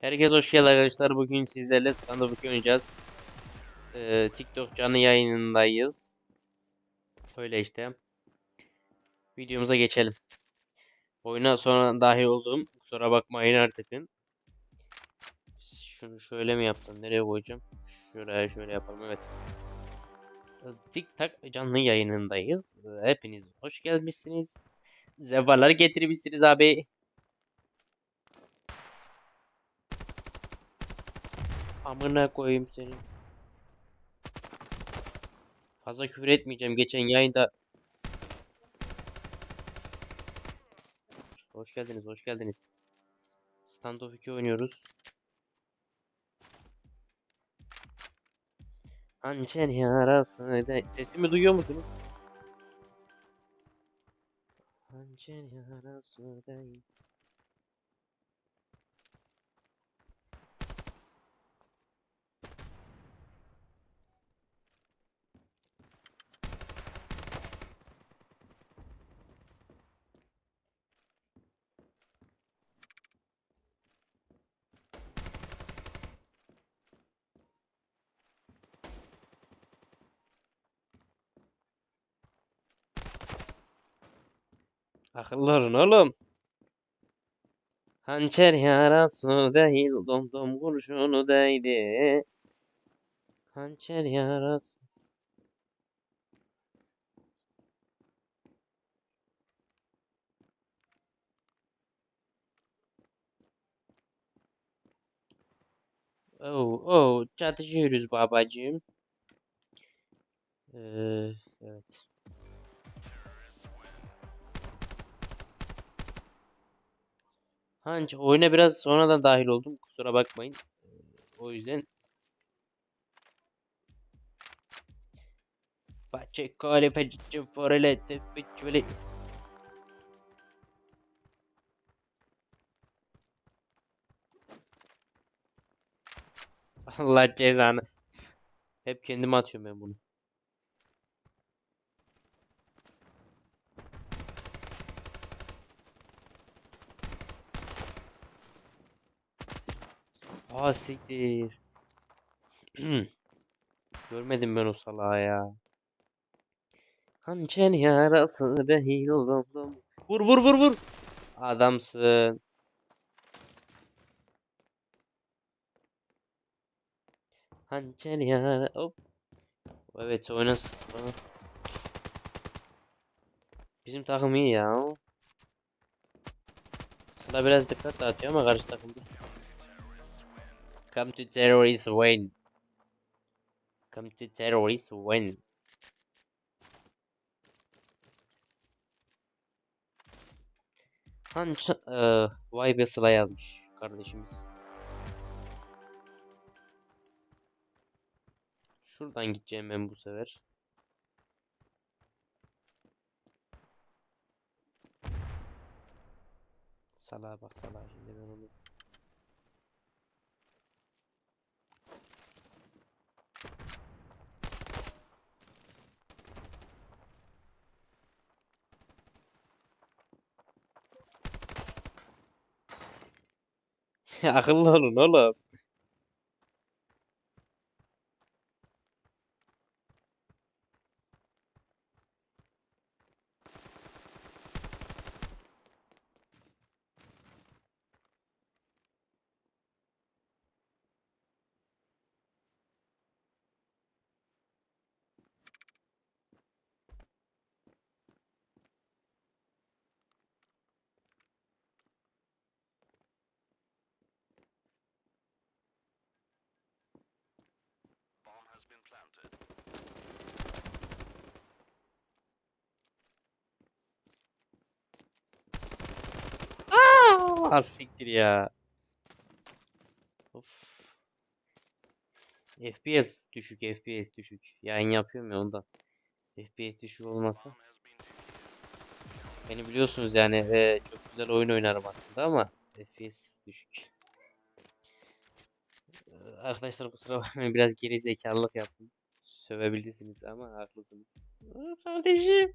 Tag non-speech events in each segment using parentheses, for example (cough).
Herkese hoş geldiniz arkadaşlar. Bugün sizlerle stand-up 2 oynayacağız. Ee, TikTok canlı yayınındayız. Öyle işte. Videomuza geçelim. Oyuna sonra dahil oldum. Kusura bakmayın artık. Şunu şöyle mi yapsam? Nereye koyacağım? Şuraya şöyle yapalım. Evet. TikTok canlı yayınındayız. Hepiniz hoş gelmişsiniz. Zevalar getirmişsiniz abi. Amına koyayım seni. Fazla küfür etmeyeceğim. Geçen yayında Hoş geldiniz, hoş geldiniz. Standoff 2 oynuyoruz. Hançer yarası de... Sesimi duyuyor musunuz? Hançer yarası değil. Akıllı olun oğlum. Hançer yarası değil, domdom kurşunu değdi. Hançer yarası. Oh, oh, çatışıyoruz babacığım. Ee, evet. Hanç oyuna biraz sonradan dahil oldum. Kusura bakmayın. Ee, O yüzden Pacheco le forele te fecciole. (laughs) Allah cezanı. Hep kendime atıyorum ben bunu. Aa siktir. (clears throat) Görmedim ben o salağı ya. Hançer yarası değil oldum. Vur vur vur vur. Adamsın. Hançer yara. Hop. Evet oynasın. Bizim takım iyi ya. Sıla biraz dikkat dağıtıyor ama karşı takımda. Come to terrorist win. Come to terrorist win. Hanç, eee, vay be Sıla yazmış kardeşimiz. Şuradan gideceğim ben bu sefer. Salağa bak salağa şimdi ben onu. (laughs) اخلهم ولا Aa, siktir ya. Of. FPS düşük, FPS düşük. Yayın yapıyorum ya ondan. FPS düşük olmasa. Beni biliyorsunuz yani eee, çok güzel oyun oynarım aslında ama FPS düşük. Arkadaşlar kusura bakmayın biraz geri zekalılık yaptım. Sövebilirsiniz ama haklısınız. Kardeşim.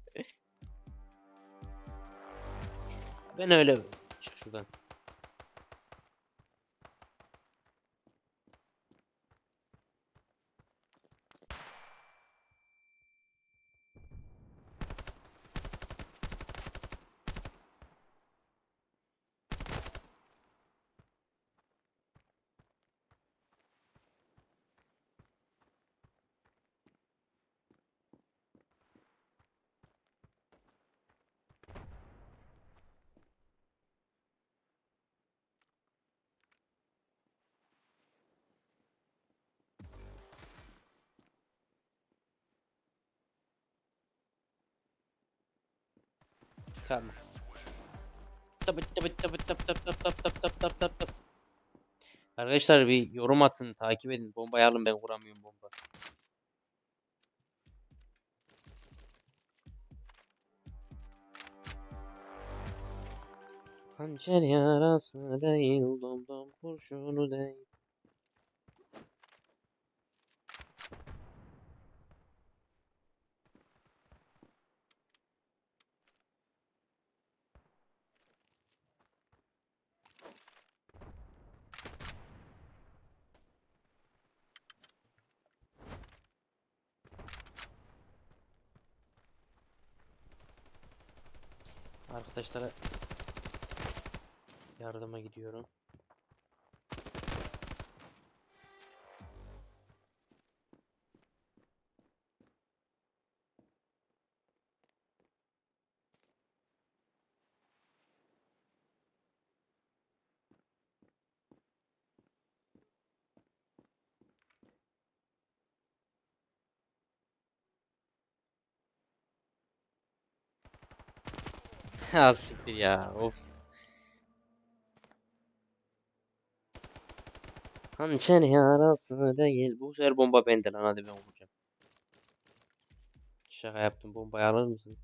Ben öyle şuradan. Tıp. Arkadaşlar bir yorum atın, takip edin. Bombayı alın ben kuramıyorum bomba. Hançer yarası değil, dom dom kurşunu değil. Arkadaşlara yardıma gidiyorum. (laughs) Ha siktir ya. Of. Hançer yarası değil. Bu sefer bomba bende lan hadi ben vuracağım. Şaka yaptım. Bombayı alır mısın?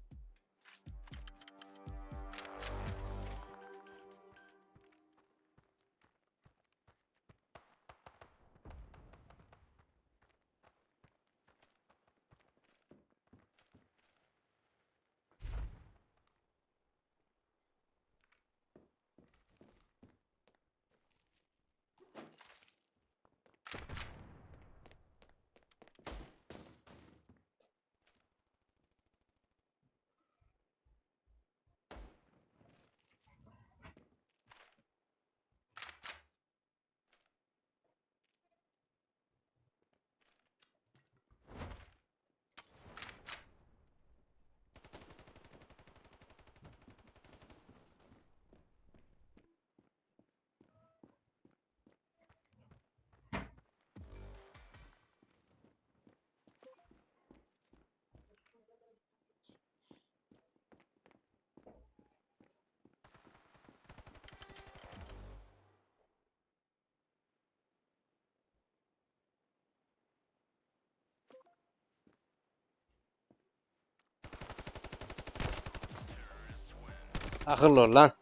Akıllı ol lan.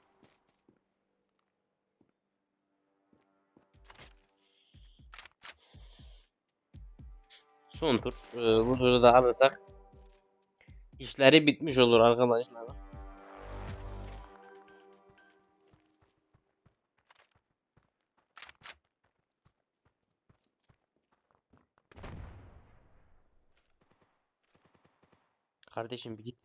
Son tur. Ee, bu turu da alırsak işleri bitmiş olur arkadaşlar. Kardeşim bir git.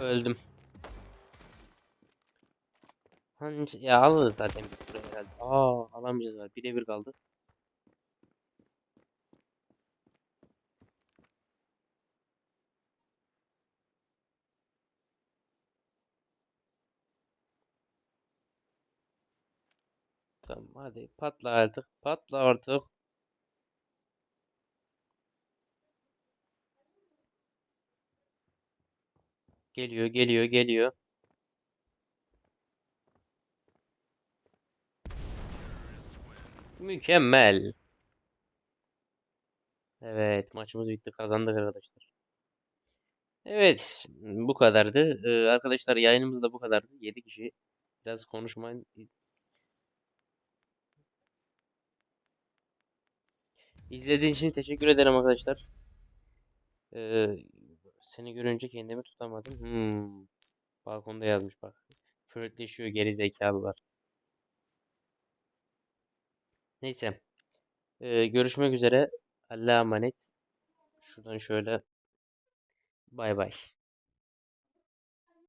Öldüm. Hangi ya alırız zaten biz buraya herhalde. Aa alamayacağız var. Bire bir kaldı. Tamam hadi patla artık. Patla artık. Geliyor geliyor geliyor. Mükemmel. Evet maçımız bitti kazandık arkadaşlar. Evet bu kadardı. Ee, arkadaşlar yayınımız da bu kadardı. 7 kişi. Biraz konuşmayın. İzlediğiniz için teşekkür ederim arkadaşlar. Ee, seni görünce kendimi tutamadım. Hmm. Balkonda yazmış bak. Flörtleşiyor geri zekalılar. Neyse. Ee, görüşmek üzere. Allah'a emanet. Şuradan şöyle. Bay bay.